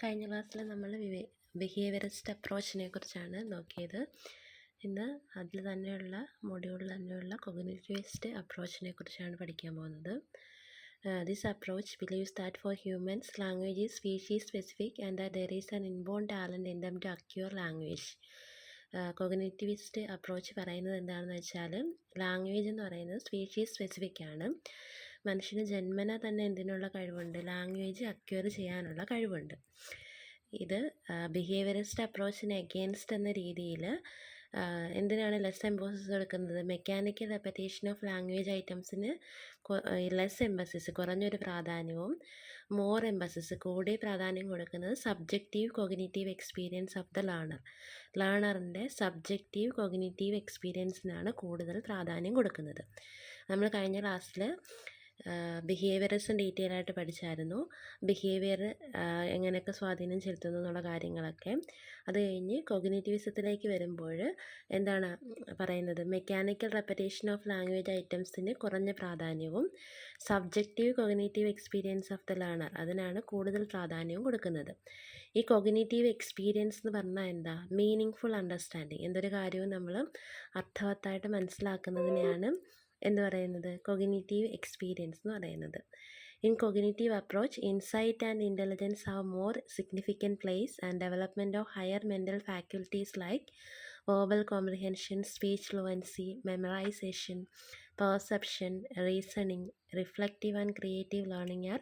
കഴിഞ്ഞ ക്ലാസ്സിൽ നമ്മൾ ബിഹേവിയറിസ്റ്റ് അപ്രോച്ചിനെ കുറിച്ചാണ് നോക്കിയത്. ഇന്ന് അതിൽ തന്നെയുള്ള മൊഡ്യൂളിൽ തന്നെയുള്ള കൊഗ്നേറ്റീവിസ്റ്റ് അപ്രോച്ചിനെ കുറിച്ചാണ് പഠിക്കാൻ പോകുന്നത്. This approach believes that for humans language is species specific and that there is an inborn talent in them to acquire language cognitivist approach പറയുന്നത് എന്താണെന്ന് വെച്ചാൽ ലാംഗ്വേജ് എന്ന് പറയുന്നത് സ്പീഷീസ് സ്പെസിഫിക് ആണ്. മനുഷ്യന് ജന്മന തന്നെ എന്തിനുള്ള കഴിവുണ്ട്? ലാംഗ്വേജ് അക്വയർ ചെയ്യാനുള്ള കഴിവുണ്ട്. ഇത് ബിഹേവിയറിസ്റ്റ് അപ്രോച്ചിന് എഗെയിൻസ്റ്റ് എന്ന രീതിയിൽ എന്തിനാണ് ലെസ് എംബോസിസ് എടുക്കുന്നത്? മെക്കാനിക്കൽ റെപ്പറ്റേഷൻ ഓഫ് ലാംഗ്വേജ് ഐറ്റംസിന് ലെസ് എംബസിസ് കുറഞ്ഞൊരു പ്രാധാന്യവും മോർ എംബസിസ് കൂടെ പ്രാധാന്യം കൊടുക്കുന്നത് subjective cognitive experience of the learner ലേണറിന്റെ subjective cognitive എക്സ്പീരിയൻസിനാണ് കൂടുതൽ പ്രാധാന്യം കൊടുക്കുന്നത്. നമ്മൾ കഴിഞ്ഞ ക്ലാസ്സിൽ ബിഹേവിയറിസം ഡീറ്റെയിൽ ആയിട്ട് പഠിച്ചായിരുന്നു. ബിഹേവിയർ എങ്ങനെയൊക്കെ സ്വാധീനം ചെലുത്തുന്നു എന്നുള്ള കാര്യങ്ങളൊക്കെ. അത് കഴിഞ്ഞ് കൊഗ്നേറ്റീവിസത്തിലേക്ക് വരുമ്പോൾ എന്താണ് പറയുന്നത്? മെക്കാനിക്കൽ റെപ്പറ്റേഷൻ ഓഫ് ലാംഗ്വേജ് ഐറ്റംസിന് കുറഞ്ഞ പ്രാധാന്യവും subjective cognitive experience of the learner അതിനാണ് കൂടുതൽ പ്രാധാന്യവും കൊടുക്കുന്നത്. ഈ കൊഗ്നേറ്റീവ് എക്സ്പീരിയൻസ് എന്ന് പറഞ്ഞാൽ എന്താ? മീനിങ് ഫുൾ അണ്ടർസ്റ്റാൻഡിങ് എന്തൊരു കാര്യവും നമ്മൾ അർത്ഥവത്തായിട്ട് മനസ്സിലാക്കുന്നതിനെയാണ് എന്ന് പറയുന്നത് കൊഗ്നിറ്റീവ് എക്സ്പീരിയൻസ് എന്ന് പറയുന്നത്. In cognitive approach insight and intelligence have more significant place and development of higher mental faculties like verbal comprehension speech fluency memorization, perception reasoning reflective and creative learning are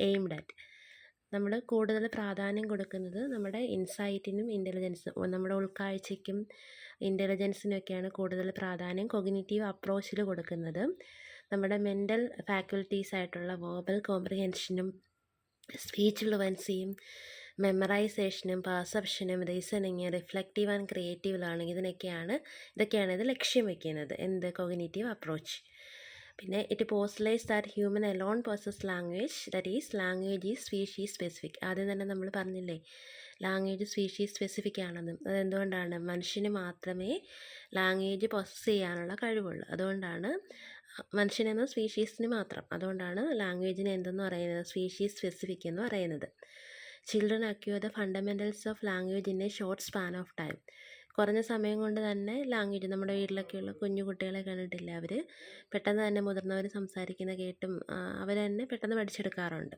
aimed at നമ്മൾ കൂടുതൽ പ്രാധാന്യം കൊടുക്കുന്നത് നമ്മുടെ ഇൻസൈറ്റിനും ഇന്റലിജൻസും നമ്മുടെ ഉൾക്കാഴ്ചയ്ക്കും ഇന്റലിജൻസിനൊക്കെയാണ് കൂടുതൽ പ്രാധാന്യം cognitive അപ്രോച്ചിൽ കൊടുക്കുന്നത്. നമ്മുടെ മെന്റൽ ഫാക്കൽറ്റീസ് ആയിട്ടുള്ള വേർബൽ കോംപ്രിഹെൻഷനും സ്പീച്ച് ഫ്ലുവൻസിയും മെമ്മറൈസേഷനും പെർസെപ്ഷനും reasoning reflective and creative learning ഇതിനൊക്കെയാണ് ഇതൊക്കെയാണ് ഇത് ലക്ഷ്യം വയ്ക്കുന്നത് എന്ത്? കൊഗ്നിറ്റീവ് അപ്രോച്ച് പിന്നെ it postulates that human alone possesses language that is language is species specific ആദ്യം തന്നെ നമ്മൾ പറഞ്ഞില്ലേ ലാംഗ്വേജ് സ്പീഷീസ് സ്പെസിഫിക് ആണെന്നും അതെന്തുകൊണ്ടാണ് മനുഷ്യന് മാത്രമേ ലാംഗ്വേജ് പ്രോസസ്സ് ചെയ്യാനുള്ള കഴിവുള്ളൂ. അതുകൊണ്ടാണ് മനുഷ്യനെന്ന സ്പീഷീസിന് മാത്രം അതുകൊണ്ടാണ് ലാംഗ്വേജിനെ എന്തെന്ന് പറയുന്നത് സ്പീഷീസ് സ്പെസിഫിക് എന്ന് പറയുന്നത്. Children acquire the fundamentals of language in a short span of time കുറഞ്ഞ സമയം കൊണ്ട് തന്നെ ലാംഗ്വേജ് നമ്മുടെ വീട്ടിലൊക്കെയുള്ള കുഞ്ഞു കുട്ടികളെ കണ്ടിട്ടില്ല അവർ പെട്ടെന്ന് തന്നെ മുതിർന്നവർ സംസാരിക്കുന്ന കേട്ടും അവർ തന്നെ പെട്ടെന്ന് പഠിച്ചെടുക്കാറുണ്ട്.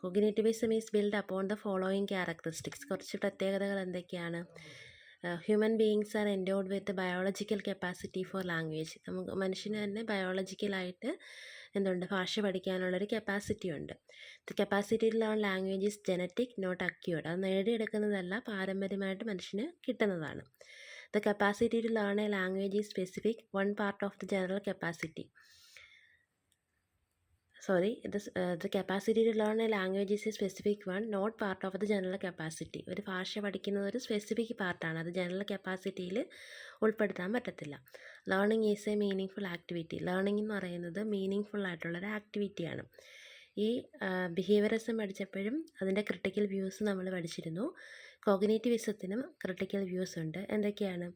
Cognitivism is build upon the following characteristics കുറച്ച് പ്രത്യേകതകൾ എന്തൊക്കെയാണ്? Human beings are endowed with biological capacity for language നമുക്ക് മനുഷ്യന് തന്നെ ബയോളജിക്കലായിട്ട് എന്തുണ്ട്? ഭാഷ പഠിക്കാനുള്ളൊരു കപ്പാസിറ്റി ഉണ്ട്. The capacity learn language is genetic not acquired അത് നേടിയെടുക്കുന്നതല്ല പാരമ്പര്യമായിട്ട് മനുഷ്യന് കിട്ടുന്നതാണ്. The capacity learn a language is specific one part of the general capacity sorry the the capacity to learn a language is a specific one not part of the general capacity ഒരു ഭാഷ പഠിക്കുന്നത് ഒരു specific പാർട്ടാണ് അത് general കപ്പാസിറ്റിയിൽ ഉൾപ്പെടുത്താൻ പറ്റത്തില്ല. Learning is a meaningful activity learning എന്ന് പറയുന്നത് മീനിങ് ഫുൾ ആയിട്ടുള്ളൊരു ആക്ടിവിറ്റിയാണ് ഈ ബിഹേവിയറിസം പഠിച്ചപ്പോഴും അതിന്റെ ക്രിട്ടിക്കൽ വ്യൂസ് നമ്മൾ പഠിച്ചിരുന്നു. കോഗ്നേറ്റീവിസത്തിനും ക്രിട്ടിക്കൽ വ്യൂസ് ഉണ്ട്. എന്തൊക്കെയാണ്?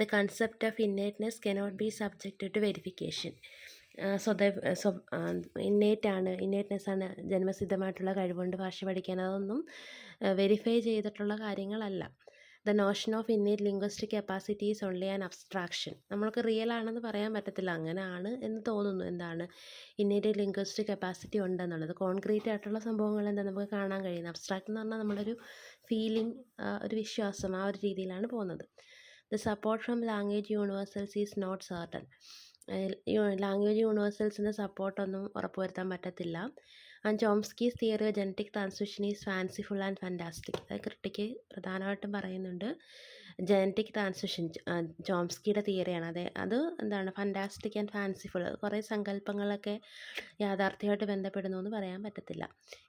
The concept of innateness cannot be subject to verification സ്വത സ്വ ഇന്നേറ്റാണ്. ഇന്നേറ്റ്നെസ് ആണ് ജന്മസിദ്ധമായിട്ടുള്ള കഴിവുകൊണ്ട് ഭാഷ പഠിക്കാൻ അതൊന്നും വെരിഫൈ ചെയ്തിട്ടുള്ള കാര്യങ്ങളല്ല. The notion of innate linguistic capacity is only an abstraction നമ്മൾക്ക് റിയൽ ആണെന്ന് പറയാൻ പറ്റത്തില്ല. അങ്ങനെ ആണ് എന്ന് തോന്നുന്നു. എന്താണ്? ഇന്നേറ്റ് ലിംഗ്വസ്റ്റിക് കപ്പാസിറ്റി ഉണ്ടെന്നുള്ളത്. കോൺക്രീറ്റ് ആയിട്ടുള്ള സംഭവങ്ങൾ എന്താ നമുക്ക് കാണാൻ കഴിയുന്നത്? അബ്സ്ട്രാക്ട് എന്ന് പറഞ്ഞാൽ നമ്മളൊരു ഫീലിംഗ് ഒരു വിശ്വാസം ആ ഒരു രീതിയിലാണ് പോകുന്നത്. The support from language universals is not certain language യൂണിവേഴ്സൽസിന്റെ സപ്പോർട്ടൊന്നും ഉറപ്പുവരുത്താൻ പറ്റത്തില്ല. And Chomsky's theory genetic transmission is fanciful and fantastic അത് ക്രിട്ടിക്ക് പ്രധാനമായിട്ടും പറയുന്നുണ്ട്. ജനറ്റിക് ട്രാൻസ്മിഷൻ ചോംസ്കിയുടെ തിയറിയാണ് അതെ അത് എന്താണ്? ഫാന്റാസ്റ്റിക് ആൻഡ് ഫാൻസിഫുൾ കുറേ സങ്കല്പങ്ങളൊക്കെ യാഥാർത്ഥ്യമായിട്ട് ബന്ധപ്പെടുന്നു എന്ന് പറയാൻ പറ്റത്തില്ല.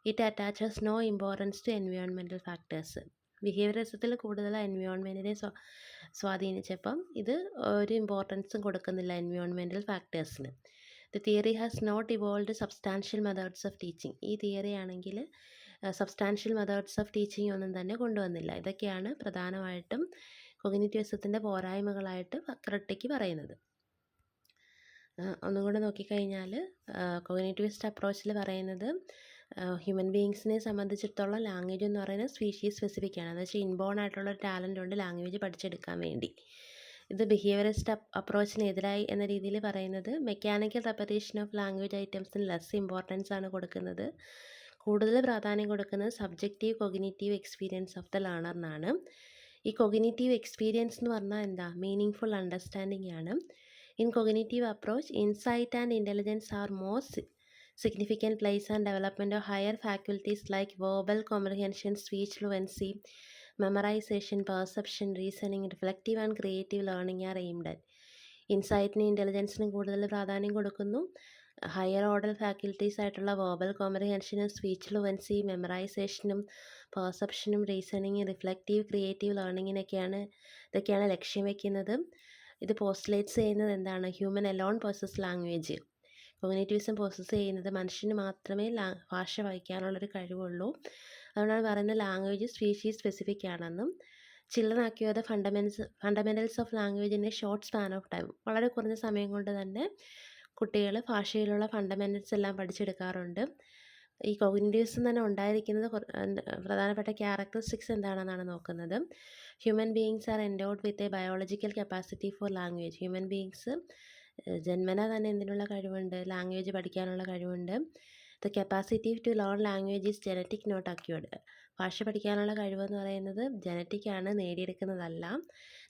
It attaches no importance to എൻവയോൺമെന്റൽ factors ബിഹേവിയറിസത്തിൽ കൂടുതൽ എൻവയോൺമെന്റിനെ സ്വ സ്വാധീനിച്ചപ്പം ഇത് ഒരു ഇമ്പോർട്ടൻസും കൊടുക്കുന്നില്ല എൻവയോൺമെന്റൽ ഫാക്ടേഴ്സിന് the theory has not evolved substantial methods of teaching ഈ തിയറി ആണെങ്കിൽ സബ്സ്റ്റാൻഷ്യൽ മെത്തേഡ്സ് ഓഫ് ടീച്ചിങ് ഒന്നും തന്നെ കൊണ്ടുവന്നില്ല. ഇതൊക്കെയാണ് പ്രധാനമായിട്ടും കൊഗ്നിറ്റിവിസത്തിന്റെ പോരായ്മകളായിട്ട് ക്രിട്ടിക്ക് പറയുന്നത്. ഒന്നും കൂടെ നോക്കിക്കഴിഞ്ഞാൽ കൊഗ്നേറ്റിവിസ്റ്റ് അപ്രോച്ചിൽ പറയുന്നത് ഹ്യൂമൻ ബീങ്സിനെ സംബന്ധിച്ചിടത്തോളം ലാംഗ്വേജ് എന്ന് പറയുന്നത് സ്പീഷീസ് സ്പെസിഫിക് ആണ്. എന്ന് വെച്ചാൽ ഇൻബോൺ ആയിട്ടുള്ള ഒരു ടാലന്റ് ഉണ്ട് ലാംഗ്വേജ് പഠിച്ചെടുക്കാൻ വേണ്ടി. ഇത് ബിഹേവിയറിസ്റ്റ് അപ്രോച്ചിനെതിരായി എന്ന രീതിയിൽ പറയുന്നത് മെക്കാനിക്കൽ റെപ്പറ്റേഷൻ ഓഫ് ലാംഗ്വേജ് ഐറ്റംസിന് ലെസ് ഇമ്പോർട്ടൻസ് ആണ് കൊടുക്കുന്നത്. കൂടുതൽ പ്രാധാന്യം കൊടുക്കുന്നത് subjective cognitive experience of the ലേണറിനാണ് ഈ കൊഗിനേറ്റീവ് എക്സ്പീരിയൻസ് എന്ന് പറഞ്ഞാൽ എന്താ? മീനിങ് ഫുൾ അണ്ടർസ്റ്റാൻഡിങ് ആണ്. In cognitive approach insight and intelligence are more significant place and development of higher faculties like verbal comprehension, speech fluency, memorization, perception, reasoning, reflective and creative learning are aimed at. ഇൻസൈറ്റിനും ഇന്റലിജൻസിനും കൂടുതൽ പ്രാധാന്യം കൊടുക്കുന്നു. Higher order faculties ആയിട്ടുള്ള verbal കോംപ്രിഹെൻഷനും speech fluency മെമ്മറൈസേഷനും പെർസെപ്ഷനും reasoning reflective creative ലേണിങ്ങിനൊക്കെയാണ് ഇതൊക്കെയാണ് ലക്ഷ്യം വയ്ക്കുന്നത് ഇത് പോസ്റ്റ്ലേറ്റ്സ് ചെയ്യുന്നത് എന്താണ്? Human alone possesses language cognitivism process ചെയ്യുന്നത് മനുഷ്യന് മാത്രമേ ഭാഷ വായിക്കാനുള്ളൊരു കഴിവുള്ളൂ. അതുകൊണ്ടാണ് പറയുന്നത് ലാംഗ്വേജ് സ്പീഷീസ് സ്പെസിഫിക് ആണെന്നും ചിൽഡ്രൻ ആക്കിയത് fundamentals fundamentals of language in a short span of time വളരെ കുറഞ്ഞ സമയം കൊണ്ട് തന്നെ കുട്ടികൾ ഭാഷയിലുള്ള ഫണ്ടമെന്റൽസ് എല്ലാം പഠിച്ചെടുക്കാറുണ്ട്. ഈ കോഗ്നിറ്റീവ്സം തന്നെ ഉണ്ടായിരിക്കുന്നത് പ്രധാനപ്പെട്ട ക്യാരക്ടറിസ്റ്റിക്സ് എന്താണെന്നാണ് നോക്കുന്നത്. Human beings are endowed with a biological capacity for language human beings ജന്മന തന്നെ എന്തിനുള്ള കഴിവുണ്ട് ലാംഗ്വേജ് പഠിക്കാനുള്ള കഴിവുണ്ട്. The capacity to learn language is genetic not acquired ഭാഷ പഠിക്കാനുള്ള കഴിവെന്ന് പറയുന്നത് ജനറ്റിക് ആണ് നേടിയെടുക്കുന്നതല്ല.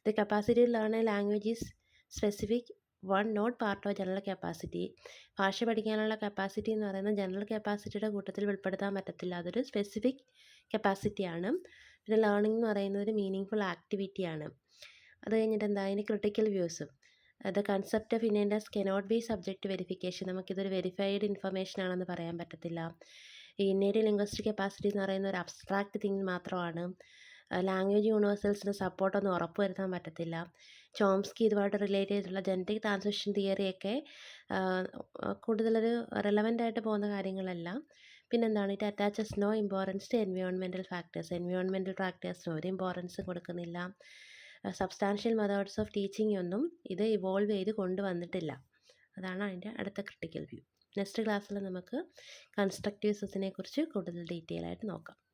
The capacity to learn a language is specific one not part of general capacity ഭാഷ പഠിക്കാനുള്ള കപ്പാസിറ്റി എന്ന് പറയുന്നത് ജനറൽ കപ്പാസിറ്റിയുടെ കൂട്ടത്തിൽ ഉൾപ്പെടുത്താൻ പറ്റത്തില്ല. അതൊരു സ്പെസിഫിക് കപ്പാസിറ്റിയാണ് പിന്നെ ലേണിംഗ് എന്ന് പറയുന്നത് ഒരു മീനിങ് ഫുൾ ആക്ടിവിറ്റിയാണ് അത് കഴിഞ്ഞിട്ട് എന്താ അതിന് critical views the concept of innateness cannot be subject to verification നമുക്കിതൊരു വെരിഫൈഡ് ഇൻഫർമേഷൻ ആണെന്ന് പറയാൻ പറ്റത്തില്ല. ഇന്നേറ്റ് ലിംഗ്വിസ്റ്റിക് കപ്പാസിറ്റി എന്ന് പറയുന്ന ഒരു അബ്സ്ട്രാക്ട് തിങ് മാത്രമാണ്. ലാംഗ്വേജ് യൂണിവേഴ്സൽസിന് സപ്പോർട്ടൊന്നും ഉറപ്പ് വരുത്താൻ പറ്റത്തില്ല. ചോംസ്കി ഇതുമായിട്ട് റിലേറ്റ് ചെയ്തിട്ടുള്ള ജനറ്റിക് ട്രാൻസ്മിഷൻ തിയറിയൊക്കെ കൂടുതലൊരു റെലവന്റ് ആയിട്ട് പോകുന്ന കാര്യങ്ങളല്ല. പിന്നെന്താണ്? It attaches no importance to എൻവയോൺമെന്റൽ factors എൻവയോൺമെന്റൽ ഫാക്ടേഴ്സിന് ഒരു ഇമ്പോർട്ടൻസ് കൊടുക്കുന്നില്ല. സബ്സ്റ്റാൻഷ്യൽ മെത്തേഡ്സ് ഓഫ് ടീച്ചിങ് ഒന്നും ഇത് ഇവോൾവ് ചെയ്ത് കൊണ്ടുവന്നിട്ടില്ല. അതാണ് അതിന്റെ അടുത്ത ക്രിട്ടിക്കൽ വ്യൂ നെക്സ്റ്റ് ക്ലാസ്സിൽ നമുക്ക് കൺസ്ട്രക്റ്റീവ് കുറിച്ച് കൂടുതൽ ഡീറ്റെയിൽ ആയിട്ട് നോക്കാം.